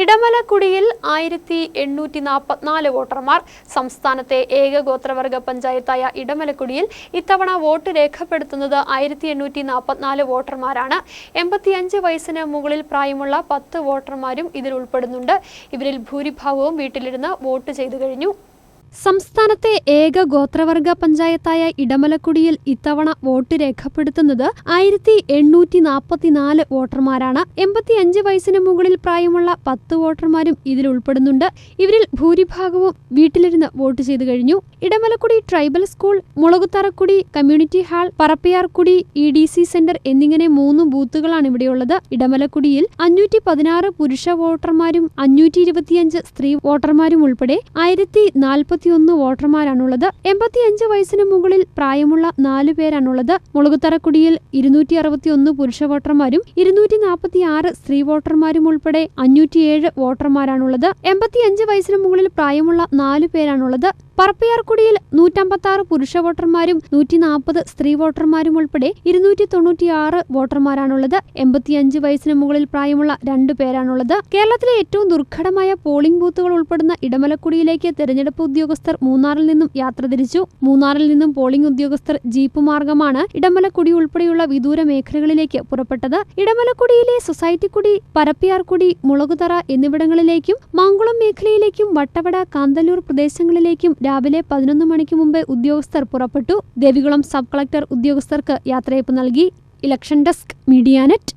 ഇടമലക്കുടിയിൽ ആയിരത്തി എണ്ണൂറ്റി നാൽപ്പത്തിനാല് വോട്ടർമാർ സംസ്ഥാനത്തെ ഏക ഗോത്രവർഗ പഞ്ചായത്തായ ഇടമലക്കുടിയിൽ ഇത്തവണ വോട്ട് രേഖപ്പെടുത്തുന്നത് ആയിരത്തി എണ്ണൂറ്റി നാൽപ്പത്തിനാല് വോട്ടർമാരാണ്. എൺപത്തിയഞ്ച് വയസ്സിന് മുകളിൽ പ്രായമുള്ള പത്ത് വോട്ടർമാരും ഇതിൽ ഉൾപ്പെടുന്നുണ്ട്. ഇവരിൽ ഭൂരിഭാഗവും വീട്ടിലിരുന്ന് വോട്ട് ചെയ്തു കഴിഞ്ഞു. സംസ്ഥാനത്തെ ഏക ഗോത്രവർഗ പഞ്ചായത്തായ ഇടമലക്കുടിയിൽ ഇത്തവണ വോട്ട് രേഖപ്പെടുത്തുന്നത് ആയിരത്തി എണ്ണൂറ്റി നാൽപ്പത്തിനാല് വോട്ടർമാരാണ്. എൺപത്തിയഞ്ച് വയസ്സിന് മുകളിൽ പ്രായമുള്ള പത്ത് വോട്ടർമാരും ഇതിൽ ഉൾപ്പെടുന്നുണ്ട്. ഇവരിൽ ഭൂരിഭാഗവും വീട്ടിലിരുന്ന് വോട്ട് ചെയ്തു കഴിഞ്ഞു. Edamalakkudi tribal school Mulakutharakkudi community hall Parappiyarkudi E D C centre എന്നിങ്ങനെ മൂന്ന് ബൂത്തുകളാണ് ഇവിടെയുള്ളത്. ഇടമലക്കുടിയിൽ അഞ്ഞൂറ്റി പതിനാറ് പുരുഷ വോട്ടർമാരും അഞ്ഞൂറ്റി ഇരുപത്തിയഞ്ച് സ്ത്രീ വോട്ടർമാരും ഉൾപ്പെടെ ആയിരത്തി നാൽപ്പത്തിയൊന്ന് വോട്ടർമാരാണുള്ളത്. എൺപത്തിയഞ്ച് വയസ്സിന് മുകളിൽ പ്രായമുള്ള നാലു പേരാണുള്ളത്. മുളകുത്തറക്കുടിയിൽ ഇരുന്നൂറ്റി അറുപത്തിയൊന്ന് പുരുഷ വോട്ടർമാരും ഇരുന്നൂറ്റി നാൽപ്പത്തി ആറ് സ്ത്രീ വോട്ടർമാരും ഉൾപ്പെടെ അഞ്ഞൂറ്റിയേഴ് വോട്ടർമാരാണുള്ളത്. എൺപത്തിയഞ്ച് വയസ്സിന് മുകളിൽ പ്രായമുള്ള നാലു പേരാണുള്ളത്. പറപ്പയാർക്കുടിയിൽ നൂറ്റമ്പത്തി ആറ് പുരുഷ വോട്ടർമാരും നൂറ്റി നാൽപ്പത് സ്ത്രീ വോട്ടർമാരും ഉൾപ്പെടെ ഇരുന്നൂറ്റി തൊണ്ണൂറ്റിയാറ് വോട്ടർമാരാണുള്ളത്. എൺപത്തിയഞ്ച് വയസ്സിന് മുകളിൽ പ്രായമുള്ള രണ്ടു പേരാണുള്ളത്. കേരളത്തിലെ ഏറ്റവും ദുർഘടമായ പോളിംഗ് ബൂത്തുകൾ ഉൾപ്പെടുന്ന ഇടമലക്കുടിയിലേക്ക് തെരഞ്ഞെടുപ്പ് ഉദ്യോഗസ്ഥർ മൂന്നാറിൽ നിന്നും യാത്ര തിരിച്ചു. മൂന്നാറിൽ നിന്നും പോളിംഗ് ഉദ്യോഗസ്ഥർ ജീപ്പ് മാർഗമാണ് ഇടമലക്കുടി ഉൾപ്പെടെയുള്ള വിദൂര മേഖലകളിലേക്ക് പുറപ്പെട്ടത്. ഇടമലക്കുടിയിലെ സൊസൈറ്റിക്കുടി പരപ്പിയാർക്കുടി മുളകുതറ എന്നിവിടങ്ങളിലേക്കും മാങ്കുളം മേഖലയിലേക്കും വട്ടവട കാന്തല്ലൂർ പ്രദേശങ്ങളിലേക്കും രാവിലെ പതിനൊന്ന് മണിക്ക് മുമ്പ് ഉദ്യോഗസ്ഥർ പുറപ്പെട്ടു. ദേവികുളം സബ് കളക്ടർ ഉദ്യോഗസ്ഥർക്ക് യാത്രയപ്പ് നൽകി. Election desk Medianet